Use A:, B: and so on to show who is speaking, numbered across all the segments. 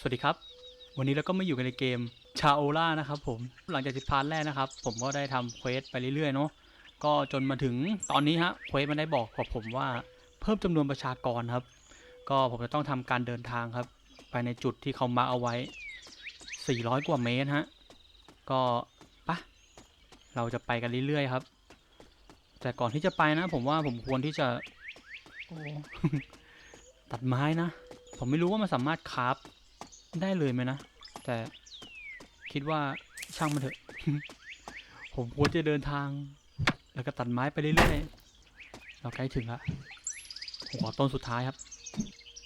A: สวัสดีครับ วันนี้เราก็มาอยู่กันในเกมชาโอล่านะครับผมหลังจากที่พาร์ทแรกนะครับ ผมก็ได้ทำเควสไปเรื่อยๆเนาะก็จนมาถึงตอนนี้ฮะเควสมันได้บอกกับผมว่าเพิ่มจำนวนประชากรครับ ก็ผมจะต้องทำการเดินทางครับ ไปในจุดที่เขามาเอาไว้ 400 กว่าเมตรฮะก็ปะเราจะไปกันเรื่อยๆครับ แต่ก่อนที่จะไปนะ ผมว่าผมควรที่จะตัดไม้นะ ผมไม่รู้ว่ามันสามารถคราฟ ได้เลยไหมนะ แต่คิดว่าช่างมันเถอะ ผมควรจะเดินทาง แล้วก็ตัดไม้ไปเรื่อยๆ เราใกล้ถึงละผมขอต้นสุดท้ายครับ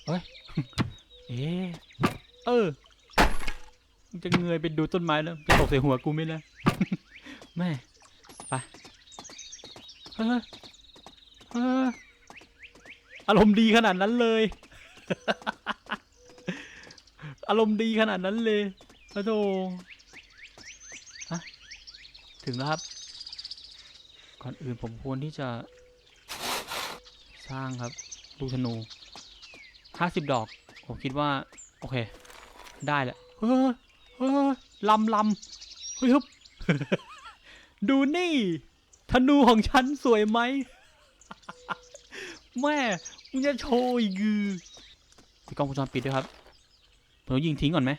A: เฮ้ย เอ๊ะเออจะเงยไปดูต้นไม้แล้วจะตกใส่หัวกูไหมนะแม่ ไปเฮ้ยเฮ้ยอารมณ์ดีขนาดนั้นเลย อารมณ์ดีขนาดนั้นเลยพระโธฮะถึงแล้วครับ ก่อนอื่นผมควรที่จะ สร้างครับลูกธนูห้าสิบดอก ผมคิดว่า โอเค ได้แหละเฮ้ยเฮ้ยลำลำเฮ้ยฮึบดูนี่ ธนูของฉันสวยไหม แม่มึงจะโชว์อีกกือมีกล้องวงจรปิดด้วยครับ ผมต้องยิงทิ้งก่อนไหม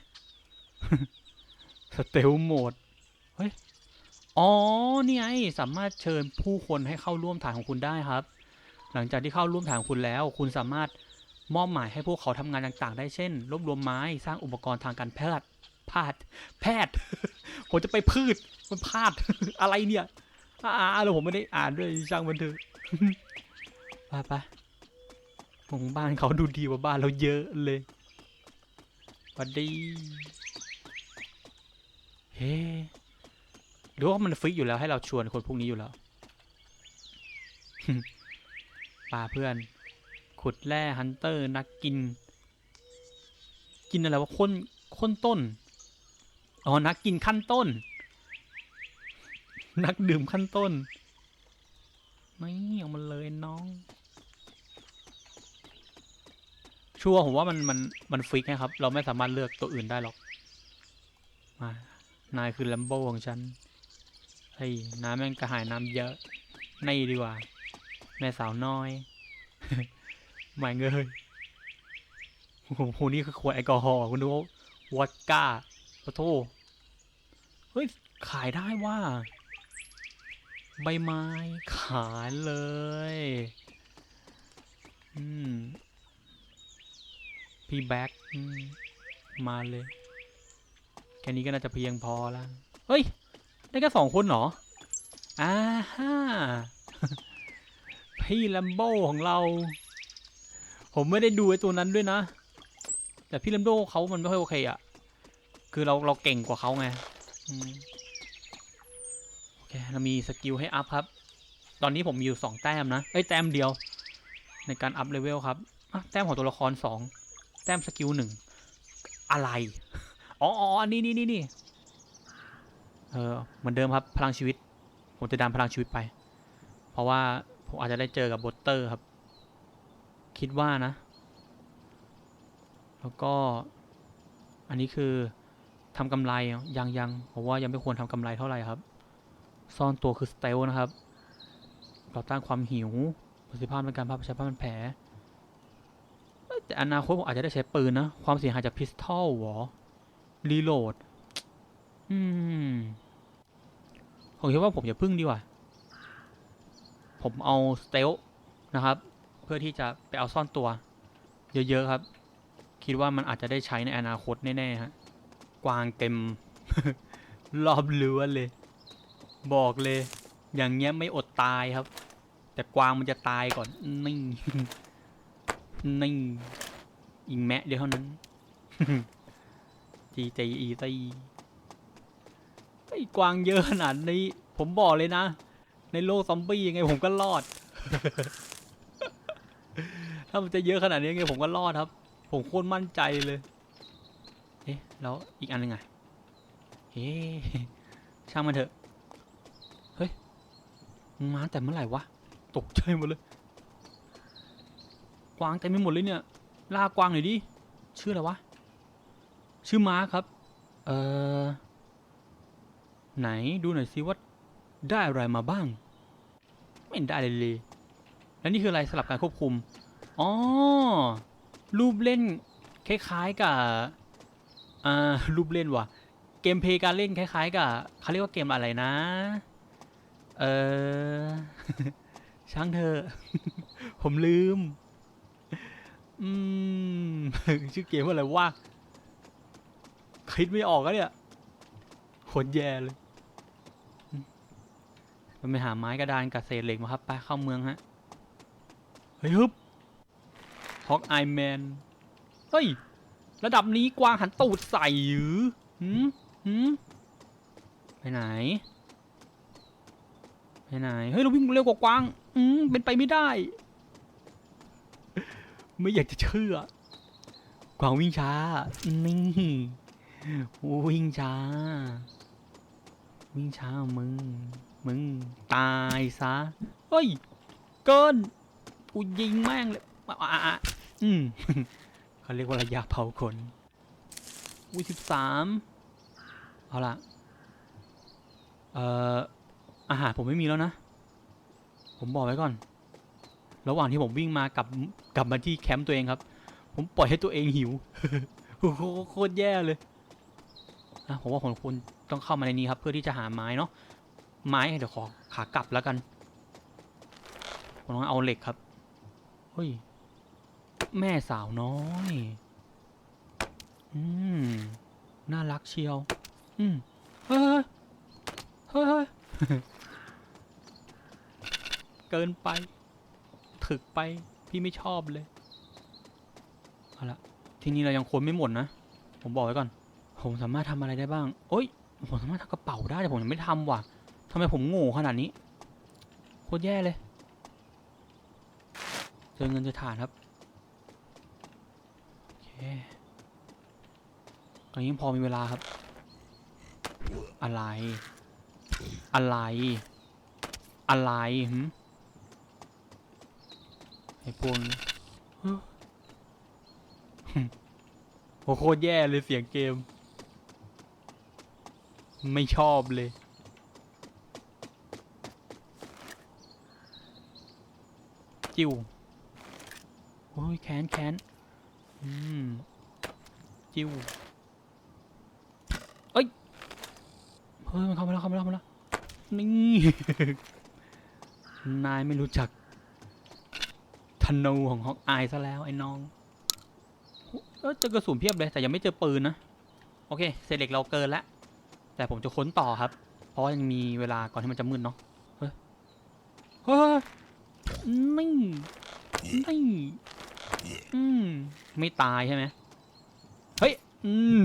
A: สเตลโหมด เฮ้ย อ๋อ นี่ไง สามารถเชิญผู้คนให้เข้าร่วมฐานของคุณได้ครับ หลังจากที่เข้าร่วมฐานของคุณแล้ว คุณสามารถมอบหมายให้พวกเขาทำงานต่าง ๆ ได้ เช่น รวบรวมไม้ สร้างอุปกรณ์ทางการแพทย์พาด แพทย์ ผมจะไปพืช มันพาด อะไรเนี่ยอ่าแล้วผมไม่ได้อ่านด้วยช่างมันเถอะไปไปของบ้านเขาดูดีกว่าบ้านเราเยอะเลย สวัสดี เฮ้หรือว่ามันฟิกอยู่แล้วให้เราชวนคนพวกนี้อยู่แล้วป่าเพื่อน ขุดแร่ฮันเตอร์นักกิน กินอะไรวะค้นค้นต้น อ๋อ นักกินขั้นต้น นักดื่มขั้นต้น ไม่เอามันเลยน้อง ชัวร์ผมว่ามันมันมันฟิกนะครับ เราไม่สามารถเลือกตัวอื่นได้หรอก มานายคือแลมโบของฉันเฮ้ยน้ำแม่งกระหายน้ำเยอะนี่ดีกว่า แม่สาวน้อยไม่เงยโอ้โหนี่คือขวดแอลกอฮอล์คุณดูว่าวอดก้าปะโทเฮ้ย ขายได้ว่า ใบไม้ขายเลย อืม พี่แบ็คมาเลย แค่นี้ก็น่าจะเพียงพอแล้วเฮ้ย ได้แค่สองคนเหรออ่าฮ่าพี่แลมโบของเรา ผมไม่ได้ดูไอ้ตัวนั้นด้วยนะ แต่พี่แลมโบเขามันไม่ค่อยโอเคอะคือเราเราเก่งกว่าเขาไงโอเคเรามีสกิลให้อัพครับ ตอนนี้ผมมีอยู่สองแต้มนะ เอ้ยแต้มเดียว ในการอัพเลเวลครับแต้มของตัวละครสอง แต้มสกิลหนึ่ง อะไร อ๋ออ๋ออันนี่นี่นี่นี่เออเหมือนเดิมครับพลังชีวิต ผมจะดันพลังชีวิตไป เพราะว่าผมอาจจะได้เจอกับบอตเตอร์ครับ คิดว่านะ แล้วก็อันนี้คือทำกำไรยังยังผมว่ายังไม่ควรทำกำไรเท่าไหร่ครับ ซ่อนตัวคือสเตลนะครับ ต่อต้านความหิวประสิทธิภาพในการพับใช้ผ้าพันแผล แต่อนาคตผมอาจจะได้ใช้ปืนนะ ความเสียหายจากพิสตอลหรอรีโหลด อืม ผมคิดว่าผมอย่าพึ่งดีกว่า ผมเอาสเตลนะครับ เพื่อที่จะไปเอาซ่อนตัว เยอะๆครับ คิดว่ามันอาจจะได้ใช้ในอนาคตแน่ๆฮะ กวางเต็ม รอบเรือเลย บอกเลย อย่างเงี้ยไม่อดตายครับ แต่กวางมันจะตายก่อน นี่ นี่ อิงแมะเดียวเท่านั้น จีจีอีตีไอ้กวางเยอะขนาดนี้ ผมบอกเลยนะ ในโลกซอมบี้ยังไงผมก็รอด ถ้ามันจะเยอะขนาดนี้ยังไงผมก็รอดครับ ผมโคตรมั่นใจเลย เอ๊ะ แล้วอีกอันหนึงไงเฮ้ช่างมันเถอะ เฮ้ยมาแต่เมื่อไหร่วะ ตกใจหมดเลย กวางเต็มไปหมดเลยเนี่ย ล่ากวางหน่อยดิ ชื่ออะไรวะ ชื่อม้าครับ เออไหนดูหน่อยสิว่าได้อะไรมาบ้าง ไม่ได้เลยเลย แล้วนี่คืออะไรสลับการควบคุม อ๋อ รูปเล่นคล้ายๆกับ อ่า รูปเล่นว่ะ เกมเพลย์การเล่นคล้ายๆกับเขาเรียกว่าเกมอะไรนะ เออ ช่างเธอะผมลืม อืม ชื่อเกมว่าอะไรวะคิดไม่ออกแล้วเนี่ยโคตรแย่เลยมเราไปหาไม้กระดานกับเศษเหล็กมาครับไปเข้าเมืองฮะ เฮ้ยฮึบฮอกไอแมน เฮ้ย ระดับนี้กวางหันตูดใส่หรือหืมหืมไปไหน ไปไหน เฮ้ย เราวิ่งเร็วกว่ากวาง อืมเป็นไปไม่ได้ ไม่อยากจะเชื่อ กวางวิ่งช้า นี่วิ่งช้า วิ่งช้ามึง มึง ตายซะ เฮ้ย เกินกูยิงแม่งเลยอ่าอืมเขาเรียกว่าระยะเผาขนอุ้ยสิบสามเอาละเอ่ออาหารผมไม่มีแล้วนะ ผมบอกไว้ก่อน ระหว่างที่ผมวิ่งมากลับกลับมาที่แคมป์ตัวเองครับ ผมปล่อยให้ตัวเองหิวโคตรแย่เลยอะผมว่าผมควรต้องเข้ามาในนี้ครับ เพื่อที่จะหาไม้เนาะไม้เดี๋ยวขอขากลับแล้วกันผมต้องเอาเหล็กครับเฮ้ยแม่สาวน้อยอืมน่ารักเชียว อืมเฮ้ยเฮ้ยเฮ้ยเกินไป ถึกไป พี่ไม่ชอบเลยเอาละทีนี้เรายังค้นไม่หมดนะ ผมบอกไว้ก่อน ผมสามารถทำอะไรได้บ้าง โอ้ย ผมสามารถทำกระเป๋าได้แต่ผมยังไม่ทำว่ะทำไมผมโง่ขนาดนี้ โคตรแย่เลยเจอเงินเจอฐานครับ โอเคตอนนี้ยังพอมีเวลาครับ อะไร อะไร อะไรหืม พวกนี้เฮ้อโอ้โคตรแย่เลยเสียงเกม ไม่ชอบเลย จิ้วโอ้ยแค้นแค้นอืม จิ้วเอ้ย เฮ้ย มันเข้ามาแล้วเข้ามาแล้วเข้ามาแล้ว นี่ นายไม่รู้จักธ นูของฮอกอายซะแล้วไอ้น้อง เออเจอกระสุนเพียบเลย แต่ยังไม่เจอปืนนะ โอเคเศษเหล็กเราเกินล้วแต่ผมจะค้นต่อครับ เพราะว่ายังมีเวลาก่อนที่มันจะมืดเนาะ เฮ้ย เฮ้ยนี่นี่อืม ไม่ตายใช่ไหมเฮ้ย อืม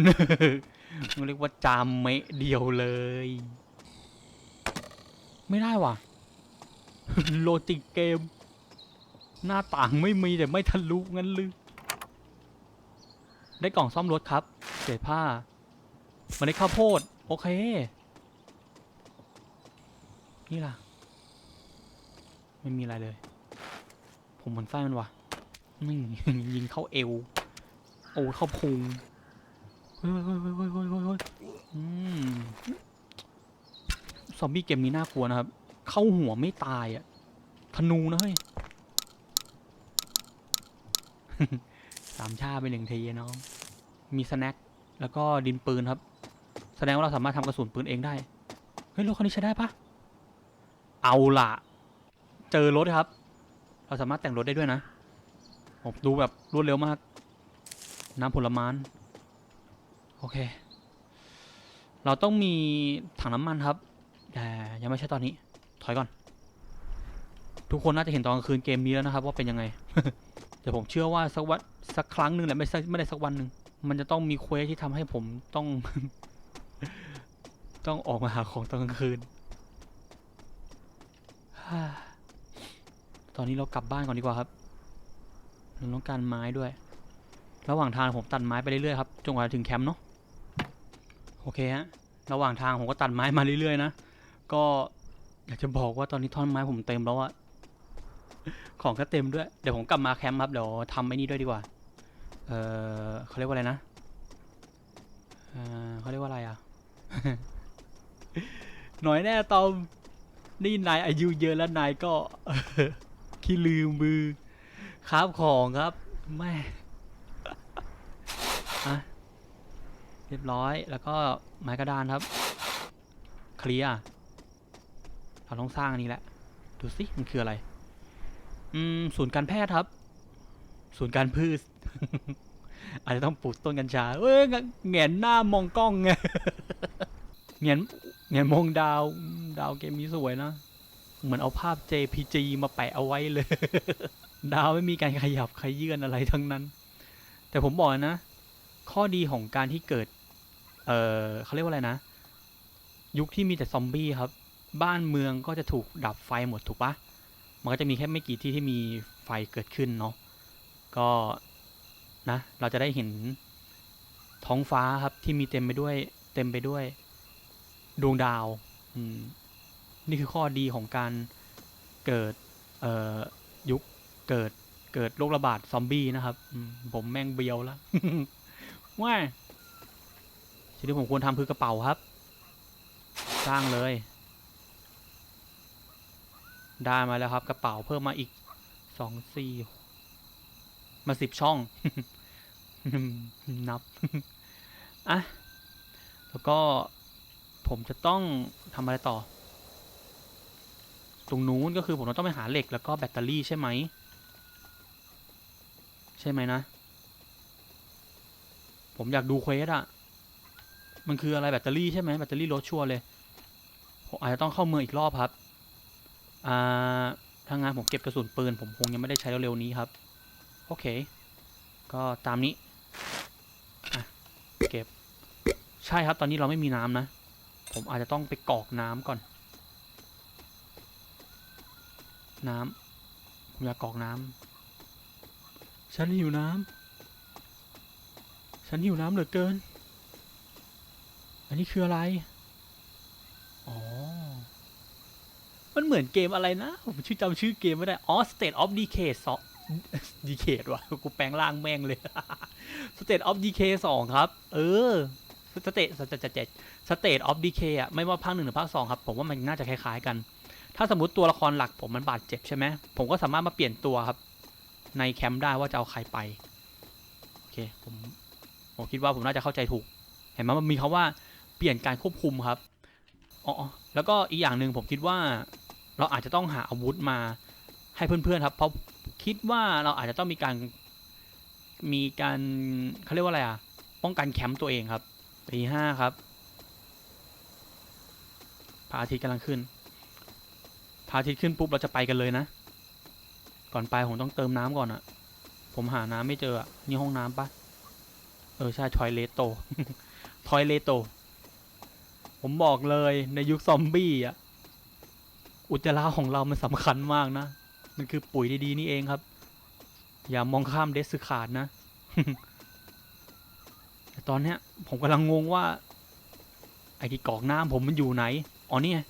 A: มันเรียกว่าจามเมะเดียวเลย ไม่ได้ว่ะ โลจิกเกม หน้าต่างไม่มีแต่ไม่ทะลุงั้นลือได้กล่องซ่อมรถครับ เศษผ้า มันได้ข้าวโพด โอเค นี่ล่ะ ไม่มีอะไรเลย ผมมันไส้มันวะนี่ยิงเข้าเอว โอ้เข้าพุงเฮ้ยเฮ้ยเฮ้ยเฮ้ยเฮ้ยเฮ้ยเฮ้ยอืมซอมบี้เกมนี้น่ากลัวนะครับ เข้าหัวไม่ตายอะธนูนะเฮ้ย สามชาไปหนึ่งทีน้อง มีสแน็คแล้วก็ดินปืนครับ แสดงว่าเราสามารถทำกระสุนปืนเองได้ เฮ้ยรถคันนี้ใช้ได้ปะเอาล่ะ เจอรถครับ เราสามารถแต่งรถได้ด้วยนะผมดูแบบรวดเร็วมาก น้ำผลไม้โอเค เราต้องมีถังน้ำมันครับ แต่ยังไม่ใช่ตอนนี้ ถอยก่อน ทุกคนน่าจะเห็นตอนกลางคืนเกมนี้แล้วนะครับ ว่าเป็นยังไง แต่ผมเชื่อว่าสักวันสักครั้งหนึ่งแหละไม่ใช่ไม่ได้สักวันหนึ่งมันจะต้องมีเควสที่ทำให้ผมต้อง ต้องออกมาหาของตอนกลางคืน ตอนนี้เรากลับบ้านก่อนดีกว่าครับเราต้องการไม้ด้วย ระหว่างทางผมตัดไม้ไปเรื่อยๆครับจนกว่าจะถึงแคมป์เนาะ โอเคฮะ ระหว่างทางผมก็ตัดไม้มาเรื่อยๆนะ ก็อยากจะบอกว่าตอนนี้ท่อนไม้ผมเต็มแล้วอะ ของก็เต็มด้วย เดี๋ยวผมกลับมาแคมป์ครับ เดี๋ยวทำไอ้นี่ด้วยดีกว่า เออเขาเรียกว่าอะไรนะอ่าเขาเรียกว่าอะไรอะ หน่อยแน่ตอม นี่นายอายุเยอะแล้วนายก็ขี้ลืมมือครับของครับ แม่อะเรียบร้อย แล้วก็ไม้กระดานครับ เคลียร์เราต้องสร้างอันนี้แหละ ดูสิ มันคืออะไร อืมศูนย์การแพทย์ครับ ศูนย์การพืช อาจจะต้องปลูกต้นกัญชา เอ้ยแงนหน้ามองกล้องไงแงนแงนมองดาวดาวเกมนี้สวยนะเหมือนเอาภาพ JPG มาแปะเอาไว้เลย ดาวไม่มีการขยับขยื่นอะไรทั้งนั้น แต่ผมบอกนะ ข้อดีของการที่เกิด เออเขาเรียกว่าอะไรนะ ยุคที่มีแต่ซอมบี้ครับ บ้านเมืองก็จะถูกดับไฟหมดถูกปะ มันก็จะมีแค่ไม่กี่ที่ที่มีไฟเกิดขึ้นเนาะก็นะเราจะได้เห็นท้องฟ้าครับที่มีเต็มไปด้วยเต็มไปด้วยดวงดาวนี่คือข้อดีของการเกิดยุคเกิดเกิดโรคระบาดซอมบี้นะครับมผมแม่งเบียวแล้วว่าสิ่งที่ผมควรทำคือกระเป๋าครับ สร้างเลย ได้มาแล้วครับ กระเป๋าเพิ่มมาอีกสองสี่มาสิบช่อง นับ อะ แล้วก็ผมจะต้องทำอะไรต่อ ตรงนู้นก็คือผมต้องไปหาเหล็กแล้วก็แบตเตอรี่ใช่ไหม ใช่ไหมนะ ผมอยากดูเควสอะมันคืออะไรแบตเตอรี่ใช่ไหมแบตเตอรี่รถชัวร์เลย ผมอาจจะต้องเข้าเมืองอีกรอบครับ อ่าถ้างานผมเก็บกระสุนปืน ผมคงยังไม่ได้ใช้เร็วๆนี้ครับ โอเค ก็ตามนี้เก็บ ใช่ครับตอนนี้เราไม่มีน้ำนะ ผมอาจจะต้องไปกรอกน้ำก่อน น้ำผมอยากกรอกน้ำฉันหิวน้ำฉันหิวน้ำเหลือเกิน อันนี้คืออะไร อ๋อ มันเหมือนเกมอะไรนะ ผมชื่อจำชื่อเกมไม่ได้ อ๋อ State of Decay สอง Decay ว่ะกูแปลงร่างแม่งเลย State of Decay สองครับ เออ State State State of Decay อะไม่ว่าภาคหนึ่งหรือภาคสองครับ ผมว่ามันน่าจะคล้ายๆกัน ถ้าสมมติตัวละครหลักผมมันบาดเจ็บใช่ไหมผมก็สามารถมาเปลี่ยนตัวครับ ในแคมป์ได้ว่าจะเอาใครไป โอเค ผมผมคิดว่าผมน่าจะเข้าใจถูก เห็นไหมมันมีคาว่าเปลี่ยนการควบคุมครับ อ๋อ แล้วก็อีกอย่างหนึ่งผมคิดว่า เราอาจจะต้องหาอาวุธมาให้เพื่อนๆครับ เพราะคิดว่าเราอาจจะต้องมีการมีการเขาเรียกว่าอะไรอะ ป้องกันแคมป์ตัวเองครับตีห้าครับพระอาทิตย์กำลังขึ้นพระอาทิตย์ขึ้นปุ๊บเราจะไปกันเลยนะ ก่อนไปผมต้องเติมน้ำก่อนอะผมหาน้ำไม่เจออะนี่ห้องน้ำปะเออใช่ทอยเลโตทอยเลโต ผมบอกเลยในยุคซอมบี้อะ อุจจาระของเรามันสำคัญมากนะ มันคือปุ๋ยดีๆนี่เองครับ อย่ามองข้ามเดสขาดนะแต่ตอนเนี้ย ผมกำลังงงว่า ไอ้ที่กรอกน้ำผมมันอยู่ไหน อ๋อนี่ไง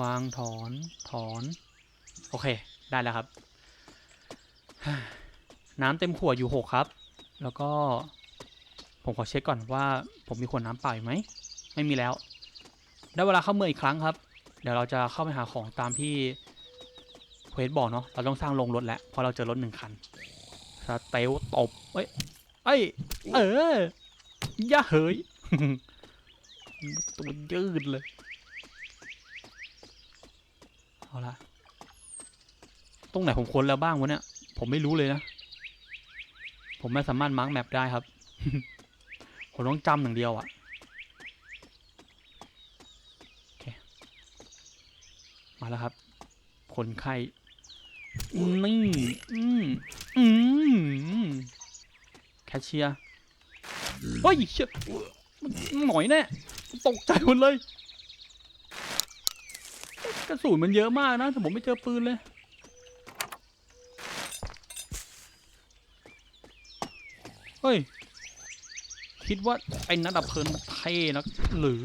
A: วางถอนถอน โอเค ได้แล้วครับ น้ำเต็มขวดอยู่หกครับ แล้วก็ผมขอเช็คก่อนว่า ผมมีขวดน้ำเปล่าไหม ไม่มีแล้ว ได้เวลาเข้าเมืองอีกครั้งครับ เดี๋ยวเราจะเข้าไปหาของตามที่เควสบอกเนาะเราต้องสร้างโรงรถแล้วเพราะเราเจอรถหนึ่งคันสเตลตบเอ้ยเอ้ยเออย่าเหยตัวยืดเลยเอาละตรงไหนผมค้นแล้วบ้างวะเนี่ยผมไม่รู้เลยนะ ผมไม่สามารถมาร์กแมปได้ครับ ผมต้องจำอย่างเดียวอะ มาแล้วครับ คนไข้นี่อืมอืมแคชเชียร์เฮ้ยเชี่ยหน่อยแน่ตกใจหมดเลย กระสุนมันเยอะมากนะแต่ผมไม่เจอปืนเลยเฮ้ย คิดว่าไอ้นัดดับเพลิงมันเท่นักหรือ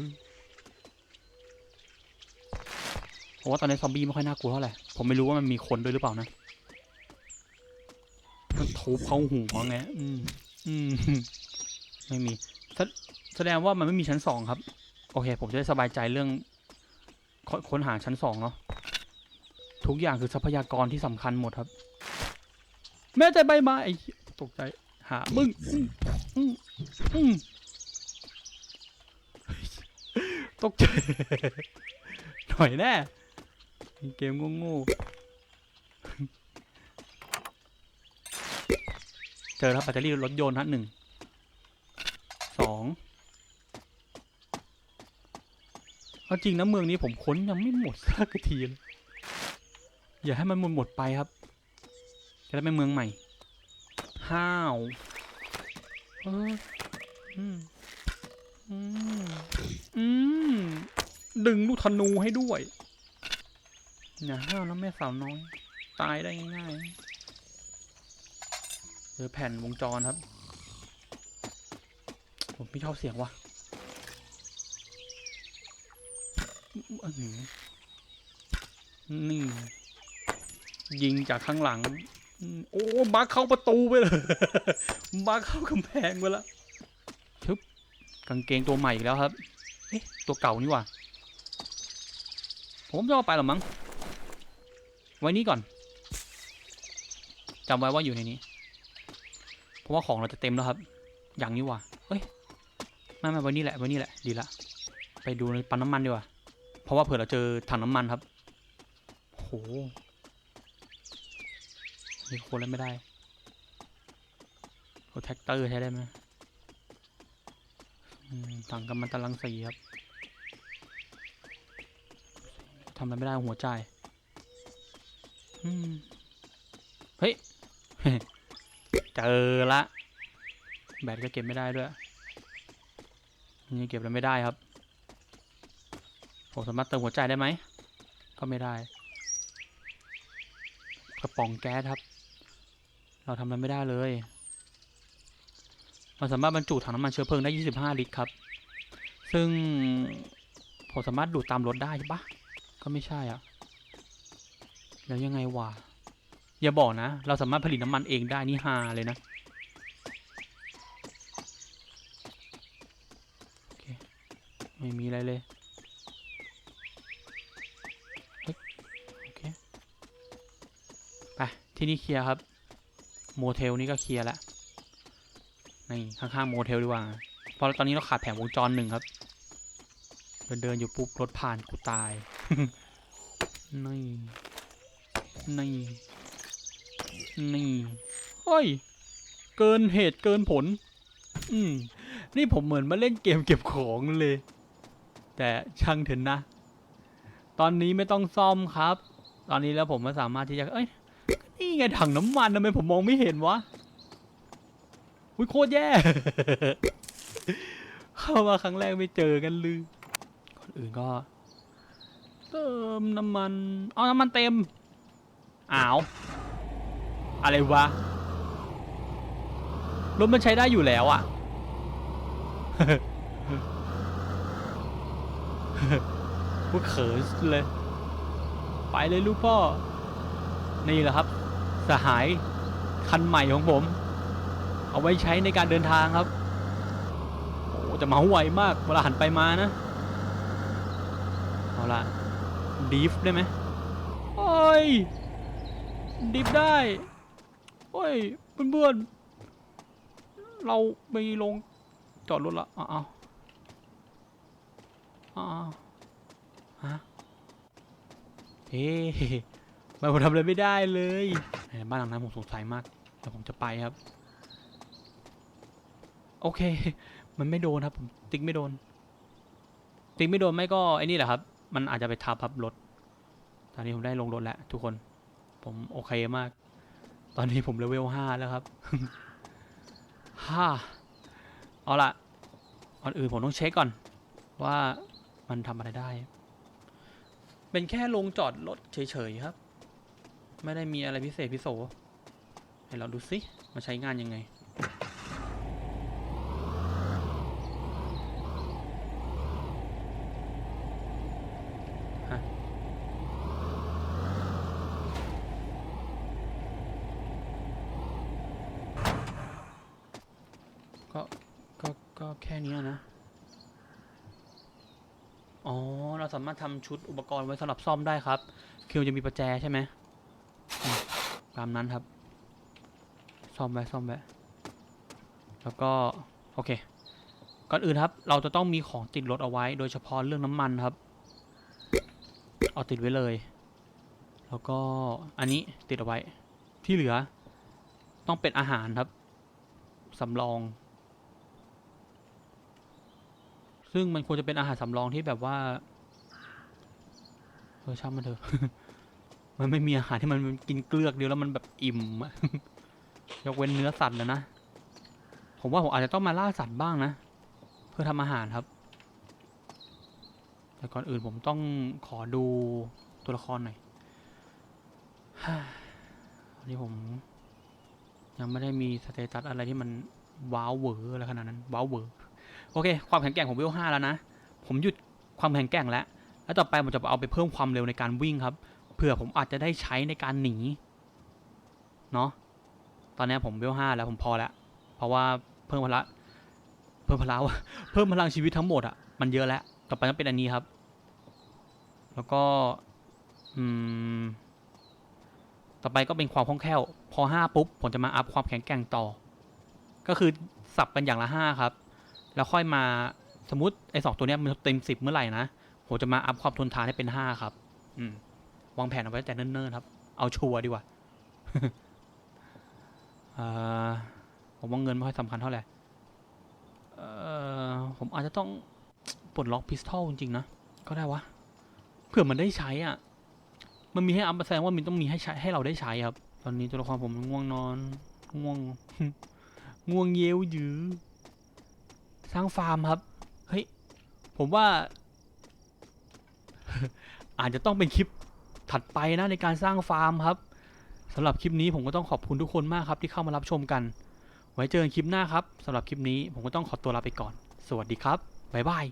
A: ผมว่าตอนนี้ซอมบี้ไม่ค่อยน่ากลัวเท่าไหร่ผมไม่รู้ว่ามันมีคนด้วยหรือเปล่านะมันทุบเข้าหัวไงอืมอืมไม่มีแสดงว่ามันไม่มีชั้นสองครับ โอเค ผมจะได้สบายใจเรื่องค้นหาชั้นสองเนาะทุกอย่างคือทรัพยากรที่สำคัญหมดครับ แม่ใจใบไม้ตกใจ หามึงมอืมอืมตกใจ หน่อยแน่ เกมโง่ๆเจอครับแบตเตอรี่รถยนต์ฮะหนึ่งสองเอาจริงนะเมืองนี้ผมค้นยังไม่หมดสักทีเลยอย่าให้มันหมดหมดไปครับ จะได้เป็นเมืองใหม่ห้าวเอออืมอืมอืมดึงลูกธนูให้ด้วย อย่าห้าวนะแม่สาวน้อย ตายได้ง่ายๆเจอแผ่นวงจรครับ ผมไม่ชอบเสียงว่ะนี่ยิงจากข้างหลัง โอ้บักเข้าประตูไปเลยบักเข้ากำแพงไปแล้วชึบกางเกงตัวใหม่อีกแล้วครับ เอ๊ะ ตัวเก่านี่ว่าผมจะเอาไปหรอมั้ง ไว้นี่ก่อนจำไว้ว่าอยู่ในนี้ เพราะว่าของเราจะเต็มแล้วครับ อย่างนี้ว่ะเอ้ยไม่ไม่ไว้นี่แหละไว้นี่แหละดีละ ไปดูในปั๊มน้ำมันดีกว่า เพราะว่าเผื่อเราเจอถังน้ำมันครับโหนี่คนเล่นไม่ได้โอแท็กเตอร์ใช้ได้ไหมถังกำมันตรังสีครับทำอะไรไม่ได้หัวใจ เฮ้ย เจอละ แบตก็เก็บไม่ได้ด้วย นี่เก็บแล้วไม่ได้ครับ ผมสามารถเติมหัวใจได้ไหม ก็ไม่ได้ กระป๋องแก๊สครับ เราทำอะไรไม่ได้เลย เราสามารถบรรจุถังน้ำมันเชื้อเพลิงได้ 25 ลิตรครับ ซึ่งผมสามารถดูดตามรถได้ใช่ปะก็ไม่ใช่อะ แล้วยังไงวะ อย่าบอกนะ เราสามารถผลิตน้ำมันเองได้นี่ฮาเลยนะไม่มีอะไรเลยเโอเคไปที่นี่เคลียร์ครับ โมเทลนี่ก็เคลียร์ละนี่ข้างๆโมเทลดีกว่า เพราะตอนนี้เราขาดแผงวงจรหนึ่งครับ เดินเดินอยู่ปุ๊บรถผ่านกูตายนี่ นี่นี่เฮ้ย เกินเหตุเกินผล อืม นี่ผมเหมือนมาเล่นเกมเก็บของเลย แต่ช่างเถอะนะ ตอนนี้ไม่ต้องซ่อมครับ ตอนนี้แล้วผมก็สามารถที่จะ เอ้ย นี่ไงถังน้ำมันทำไมผมมองไม่เห็นวะอุ้ยโคตรแย่ เข้ามาครั้งแรกไม่เจอกันลือคนอื่นก็ เติมน้ำมัน เอาน้ำมันเต็ม อ้าว อะไรวะ รถมันใช้ได้อยู่แล้วอะกูเขินเลย ไปเลยลูกพ่อ นี่แหละครับ สหายคันใหม่ของผม เอาไว้ใช้ในการเดินทางครับ โอ้จะมาไวมากเวลาหันไปมานะ เอาละดีฟได้ไหมโอ้ย ดีฟได้โอ้ยเพื่อนๆเราไปลงจอดรถละอ้าวอ้าวฮะเฮ้ทำไมผมทำอะไรไม่ได้เลยบ้านหลังนั้นผมสงสัยมากแต่ผมจะไปครับ โอเค มันไม่โดนครับผมติ๊กไม่โดน ติ๊กไม่โดนไม่ก็ไอ้นี่แหละครับ มันอาจจะไปทับพับรถตอนนี้ผมได้ลงรถแล้วทุกคน ผมโอเคมาก ตอนนี้ผมเลเวลห้าแล้วครับห้าเอาละก่อนอื่นผมต้องเช็คก่อน ว่ามันทำอะไรได้ เป็นแค่ลงจอดรถเฉยๆครับ ไม่ได้มีอะไรพิเศษพิโสให้เราดูสิมาใช้งานยังไง ฮะ ก็ ก็ ก็ แค่เนี้ยนะ อ๋อ เราสามารถ ทำชุดอุปกรณ์ไว้สำหรับซ่อมได้ครับคือมันจะมีประแจใช่ไหมอืมตามนั้นครับ ซ่อมไว้ซ่อมไว้แล้วก็ โอเค ก่อนอื่นครับ เราจะต้องมีของติดรถเอาไว้ โดยเฉพาะเรื่องน้ำมันครับ เอาติดไว้เลย แล้วก็อันนี้ติดเอาไว้ ที่เหลือ ต้องเป็นอาหารครับสำรอง ซึ่งมันควรจะเป็นอาหารสำรองที่แบบว่า ออช่างมันเถอะ มันไม่มีอาหารที่มันกินเกลือกเดียวแล้วมันแบบอิ่มยกเว้นเนื้อสัตว์นะนะ ผมว่าผมอาจจะต้องมาล่าสัตว์บ้างนะ เพื่อทำอาหารครับ แต่ก่อนอื่นผมต้องขอดูตัวละครหน่อยวันนี้ผม ยังไม่ได้มีสเตตัสอะไรที่มันว้าวเหวออะไรขนาดนั้นว้าวเหวอโอเค ความแข็งแกร่งผมเวลห้าแล้วนะ ผมหยุดความแข็งแกร่งแล้ว แล้วต่อไปผมจะเอาไปเพิ่มความเร็วในการวิ่งครับ เผื่อผมอาจจะได้ใช้ในการหนี เนาะ ตอนนี้ผมเวลห้าแล้วผมพอแล้ว เพราะว่าเพิ่มพละเพิ่มพละวะเพิ่มพลังชีวิตทั้งหมดอะมันเยอะแล้ว ต่อไปต้องเป็นอันนี้ครับ แล้วก็ อืม ต่อไปก็เป็นความคล่องแคล่ว พอห้าปุ๊บผมจะมาอัพความแข็งแกร่งต่อ ก็คือสับกันอย่างละห้าครับ แล้วค่อยมาสมมติไอ้สองตัวเนี้ยมันเต็มสิบเมื่อไหร่นะ ผมจะมาอัพความทนทานให้เป็นห้าครับ อืม วางแผนเอาไว้แต่เนิ่นๆครับ เอาชัวร์ดีกว่าผมว่าเงินไม่ค่อยสำคัญเท่าไหร่ผมอาจจะต้องปลดล็อกพิสตอลจริงๆนะ ก็ได้วะ เผื่อมันได้ใช้อะ มันมีให้อัพแสดงว่ามันต้องมีให้ใช้ให้เราได้ใช้ครับ ตอนนี้ตัวละครผมง่วงนอน ง่วง ง่วงเย้วยือสร้างฟาร์มครับ เฮ้ย ผมว่า อาจจะต้องเป็นคลิปถัดไปนะในการสร้างฟาร์มครับสำหรับคลิปนี้ผมก็ต้องขอบคุณทุกคนมากครับที่เข้ามารับชมกัน ไว้เจอกันคลิปหน้าครับสำหรับคลิปนี้ผมก็ต้องขอตัวลาไปก่อน สวัสดีครับบ๊ายบาย